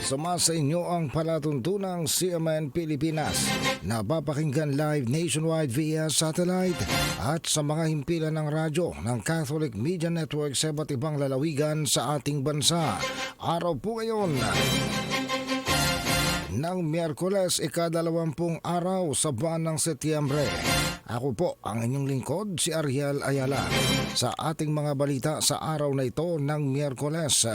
Sumasa inyo ang palatuntunang CMN Pilipinas. Napapakinggan live nationwide via satellite at sa mga himpilan ng radyo ng Catholic Media Network sa iba't ibang lalawigan sa ating bansa. Araw po ngayon ng Miyerkules, ikadalawampung araw sa buwan ng Setyembre. Ako po ang inyong lingkod, si Ariel Ayala. Sa ating mga balita sa araw na ito ng Miyerkules,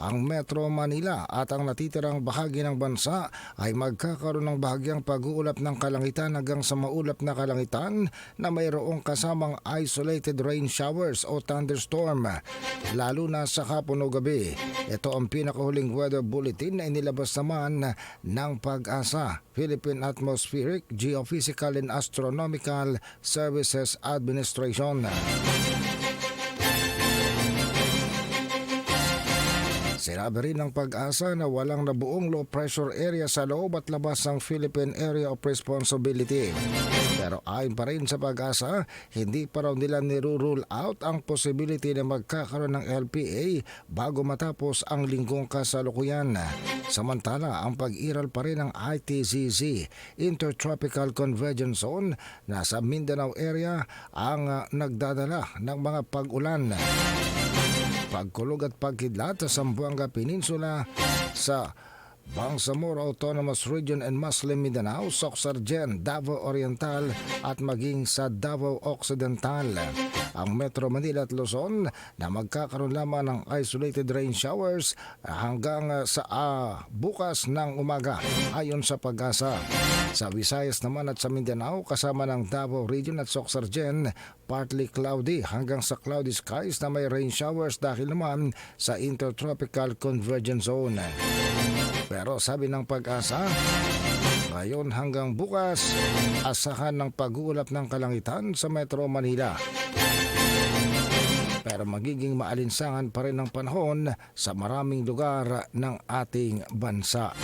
ang Metro Manila at ang natitirang bahagi ng bansa ay magkakaroon ng bahagyang pag-uulap ng kalangitan hanggang sa maulap na kalangitan na mayroong kasamang isolated rain showers o thunderstorm, lalo na sa hapon o gabi. Ito ang pinakahuling weather bulletin na inilabas naman ng pag-asa, Philippine Atmospheric, Geophysical and Astronomical Services Administration. Sinabi rin ng pag-asa na walang nabuong low pressure area sa loob at labas ng Philippine Area of Responsibility. Pero ayon pa rin sa pag-asa, hindi pa raw nila nirurule out ang possibility na magkakaroon ng LPA bago matapos ang linggong kasalukuyan. Samantala, ang pag-iral pa rin ng ITCZ, Intertropical Convergence Zone, nasa Mindanao area ang ah, nagdadala ng mga pag-ulan pagkulog at pagkidlat sa Zamboanga Peninsula sa Bangsamoro Autonomous Region and Muslim Mindanao, Socsargen, Davao Oriental at maging sa Davao Occidental. Ang Metro Manila at Luzon na magkakaroon lamang ng isolated rain showers hanggang uh, sa ah, bukas ng umaga ayon sa pag-asa. Sa Visayas naman at sa Mindanao kasama ng Davao Region at Socsargen partly cloudy hanggang sa cloudy skies na may rain showers dahil naman sa Intertropical Convergence Zone. Pero sabi ng pag-asa, ngayon hanggang bukas, asahan ng pag-uulap ng kalangitan sa Metro Manila. Pero magiging maalinsangan pa rin ang panahon sa maraming lugar ng ating bansa.